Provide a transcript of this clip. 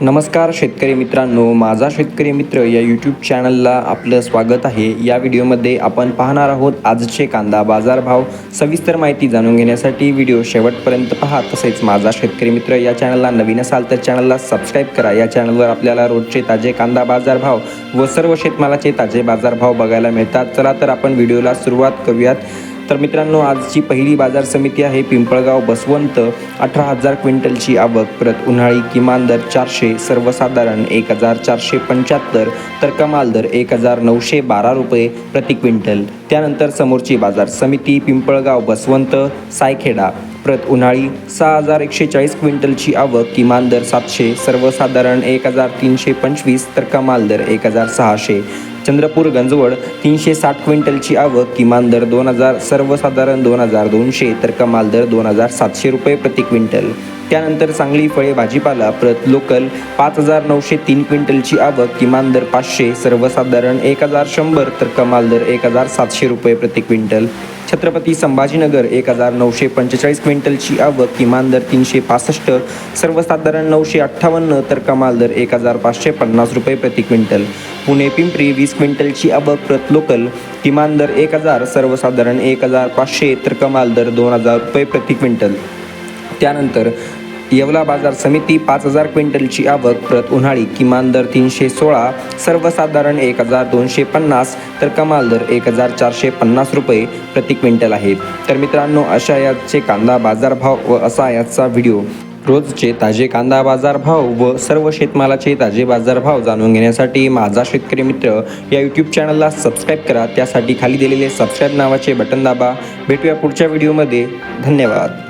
नमस्कार शेतकरी मित्रांनो माझा शेतकरी मित्र या यूट्यूब चॅनलला आपलं स्वागत आहे. या व्हिडिओमध्ये आपण पाहणार आहोत आजचे कांदा बाजारभाव सविस्तर माहिती जाणून घेण्यासाठी व्हिडिओ शेवटपर्यंत पहा. तसेच माझा शेतकरी मित्र या चॅनलला नवीन असाल तर चॅनलला सबस्क्राईब करा. या चॅनलवर आपल्याला रोजचे ताजे कांदा बाजारभाव व सर्व शेतमालाचे ताजे बाजारभाव बघायला मिळतात. चला तर आपण व्हिडिओला सुरुवात करूयात. तर मित्रांनो आजची पहिली बाजार समिती आहे पिंपळगाव बसवंत. अठरा हजार क्विंटलची आवक परत उन्हाळी किमान दर चारशे सर्वसाधारण एक हजार चारशे पंच्याहत्तर तर कमाल दर एक हजार नऊशे बारा रुपये प्रति क्विंटल. त्यानंतर समोरची बाजार समिती पिंपळगाव बसवंत सायखेडा. प्रत उन्हाळी सहा हजार एकशे चाळीस क्विंटलची आवक किमान दर सातशे सर्वसाधारण एक हजार तीनशे पंचवीस तर कमाल दर एक हजार सहाशे. चंद्रपूर गंजवड तीनशे साठ क्विंटलची आवक किमान दर दोन हजार सर्वसाधारण दोन हजार दोनशे तर कमाल दर दोन हजार सातशे रुपये प्रति क्विंटल. त्यानंतर चांगली फळे भाजीपाला प्रत लोकल पाच हजार नऊशे तीन क्विंटलची आवक किमान दर पाचशे सर्वसाधारण एक हजार शंभर तर कमाल दर एक हजार सातशे रुपये प्रति क्विंटल. छत्रपती संभाजीनगर एक हजार नऊशे पंचेचाळीस क्विंटलची आवक किमान दर तीनशे पासष्ट सर्वसाधारण नऊशे अठ्ठावन्न तर कमाल दर एक हजार पाचशे पन्नास रुपये प्रति क्विंटल. पुणे पिंपरी वीस क्विंटलची आवक प्रत लोकल किमान दर एक हजार सर्वसाधारण एक हजार पाचशे तर कमाल दर दोन हजार रुपये प्रति क्विंटल. त्यानंतर येवला बाजार समिती पाच हजार क्विंटलची आवक प्रत उन्हाळी किमान दर तीनशे सोळा सर्वसाधारण एक हजार दोनशे पन्नास तर कमाल दर एक हजार चारशे पन्नास रुपये प्रति क्विंटल आहे तर मित्रांनो अशा याचे कांदा बाजारभाव व असा याचा व्हिडिओ. रोजचे ताजे कांदा बाजारभाव व सर्व शेतमालाचे ताजे बाजारभाव जाणून घेण्यासाठी माझा शेतकरी मित्र या यूट्यूब चॅनलला सबस्क्राईब करा. त्यासाठी खाली दिलेले सबस्क्राईब नावाचे बटन दाबा. भेटूया पुढच्या व्हिडिओमध्ये धन्यवाद.